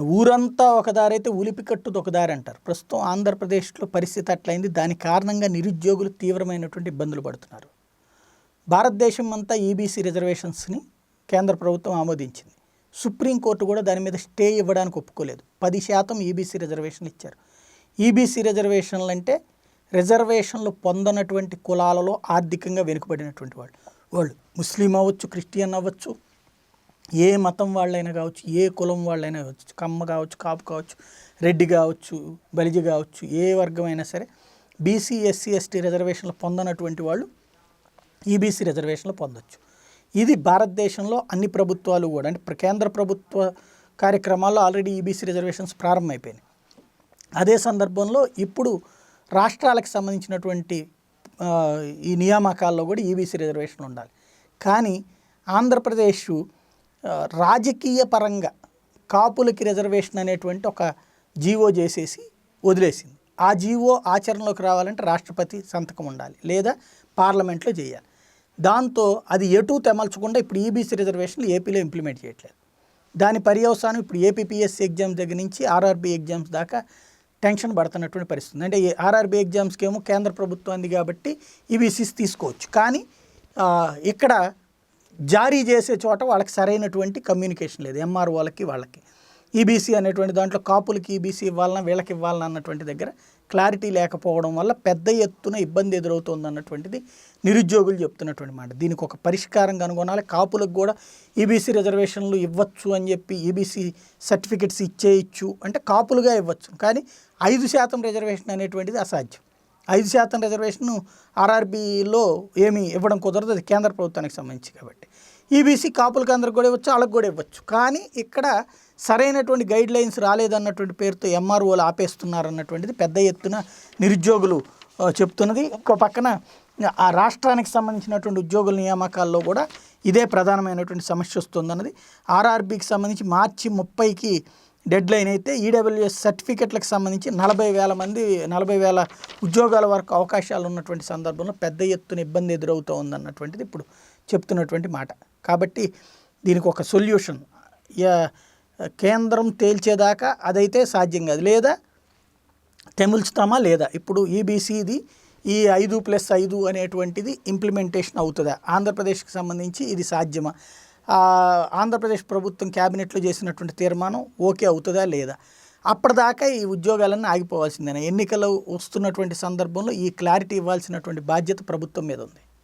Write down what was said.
ఊరంతా ఒక ఉలిపికట్టుది ఒకదారి దారి అంటారు. ప్రస్తుతం ఆంధ్రప్రదేశ్లో పరిస్థితి అట్లయింది. దాని కారణంగా నిరుద్యోగులు తీవ్రమైనటువంటి ఇబ్బందులు పడుతున్నారు. భారతదేశం అంతా ఈబీసీ రిజర్వేషన్స్ని కేంద్ర ప్రభుత్వం ఆమోదించింది. సుప్రీంకోర్టు కూడా దాని మీద స్టే ఇవ్వడానికి ఒప్పుకోలేదు. పది శాతం ఈబీసీ రిజర్వేషన్లు ఇచ్చారు. ఈబీసీ రిజర్వేషన్లు అంటే రిజర్వేషన్లు పొందనటువంటి కులాలలో ఆర్థికంగా వెనుకబడినటువంటి వాళ్ళు. వాళ్ళు ముస్లిం అవ్వచ్చు క్రిస్టియన్ అవ్వచ్చు ఏ మతం వాళ్ళైనా కావచ్చు ఏ కులం వాళ్ళైనా కావచ్చు కమ్మ కావచ్చు కాపు కావచ్చు రెడ్డి కావచ్చు బలిజ కావచ్చు ఏ వర్గమైనా సరే బీసీ ఎస్సీ ఎస్టీ రిజర్వేషన్లు పొందనటువంటి వాళ్ళు ఈబీసీ రిజర్వేషన్లు పొందొచ్చు. ఇది భారతదేశంలో అన్ని ప్రభుత్వాలు కూడా అంటే ప్ర- కేంద్ర ప్రభుత్వ కార్యక్రమాల్లో ఆల్రెడీ ఈబీసీ రిజర్వేషన్స్ ప్రారంభమైపోయినాయి. అదే సందర్భంలో ఇప్పుడు రాష్ట్రాలకు సంబంధించినటువంటి ఈ నియామకాల్లో కూడా ఈబీసీ రిజర్వేషన్లు ఉండాలి. కానీ ఆంధ్రప్రదేశ్ రాజకీయ పరంగా కాపులకి రిజర్వేషన్ అనేటువంటి ఒక జీవో చేసేసి వదిలేసింది. ఆ జీవో ఆచరణలోకి రావాలంటే రాష్ట్రపతి సంతకం ఉండాలి లేదా పార్లమెంట్లో చేయాలి. దాంతో అది ఎటు తెమల్చకుండా ఇప్పుడు ఈబీసీ రిజర్వేషన్లు ఏపీలో ఇంప్లిమెంట్ చేయట్లేదు. దాని పర్యవసానం ఇప్పుడు ఏపీపీఎస్సీ ఎగ్జామ్స్ దగ్గర నుంచి ఆర్ఆర్బీ ఎగ్జామ్స్ దాకా టెన్షన్ పడుతున్నటువంటి పరిస్థితి. అంటే ఆర్ఆర్బీ ఎగ్జామ్స్కి ఏమో కేంద్ర ప్రభుత్వం అంది కాబట్టి ఈబీసీస్ తీసుకోవచ్చు. కానీ ఇక్కడ జారీ చేసే చోట వాళ్ళకి సరైనటువంటి కమ్యూనికేషన్ లేదు ఎంఆర్ఓలకి వాళ్ళకి. వాళ్ళకి ఈబీసీ అనేటువంటి దాంట్లో కాపులకి ఈబీసీ ఇవ్వాలన్నా వీళ్ళకి ఇవ్వాలన్నా అన్నటువంటి దగ్గర క్లారిటీ లేకపోవడం వల్ల పెద్ద ఎత్తున ఇబ్బంది ఎదురవుతుంది అన్నటువంటిది నిరుద్యోగులు చెప్తున్నటువంటి మాట. దీనికి ఒక పరిష్కారం కనుగొనాలి కాపులకు కూడా ఈబీసీ రిజర్వేషన్లు ఇవ్వచ్చు అని చెప్పి ఈబీసీ సర్టిఫికెట్స్ ఇచ్చేయచ్చు. అంటే కాపులుగా ఇవ్వచ్చు. కానీ ఐదు శాతం రిజర్వేషన్ అనేటువంటిది అసాధ్యం. ఐదు శాతం రిజర్వేషన్ ఆర్ఆర్బీలో ఏమీ ఇవ్వడం కుదరదు. అది కేంద్ర ప్రభుత్వానికి సంబంధించి కాబట్టి. ఈబీసీ కాపులకు అందరికి కూడా ఇవ్వచ్చు వాళ్ళకి కూడా ఇవ్వచ్చు. కానీ ఇక్కడ సరైనటువంటి గైడ్ లైన్స్ రాలేదన్నటువంటి పేరుతో ఎంఆర్ఓలు ఆపేస్తున్నారు అన్నటువంటిది పెద్ద ఎత్తున నిరుద్యోగులు చెప్తున్నది. ఇంకో పక్కన ఆ రాష్ట్రానికి సంబంధించినటువంటి ఉద్యోగుల నియామకాల్లో కూడా ఇదే ప్రధానమైనటువంటి సమస్య వస్తుందన్నది. ఆర్ఆర్బీకి సంబంధించి మార్చి ముప్పైకి డెడ్ లైన్ అయితే ఈడబ్ల్యూఎస్ సర్టిఫికెట్లకు సంబంధించి నలభై వేల మంది నలభై వేల ఉద్యోగాల వరకు అవకాశాలు ఉన్నటువంటి సందర్భంలో పెద్ద ఎత్తున ఇబ్బంది ఎదురవుతూ ఉందన్నటువంటిది ఇప్పుడు చెప్తున్నటువంటి మాట. కాబట్టి దీనికి ఒక సొల్యూషన్. కేంద్రం తేల్చేదాకా అదైతే సాధ్యం కాదు. లేదా తెముల్చుతామా లేదా? ఇప్పుడు ఈబీసీది ఈ ఐదు ప్లస్ ఐదు అనేటువంటిది ఇంప్లిమెంటేషన్ అవుతుందా? ఆంధ్రప్రదేశ్కి సంబంధించి ఇది సాధ్యమా? ఆంధ్రప్రదేశ్ ప్రభుత్వం క్యాబినెట్లో చేసినటువంటి తీర్మానం ఓకే అవుతుందా లేదా? అప్పటిదాకా ఈ ఉద్యోగాలన్నీ ఆగిపోవాల్సిందేనా? ఎన్నికలు వస్తున్నటువంటి సందర్భంలో ఈ క్లారిటీ ఇవ్వాల్సినటువంటి బాధ్యత ప్రభుత్వం మీద ఉంది.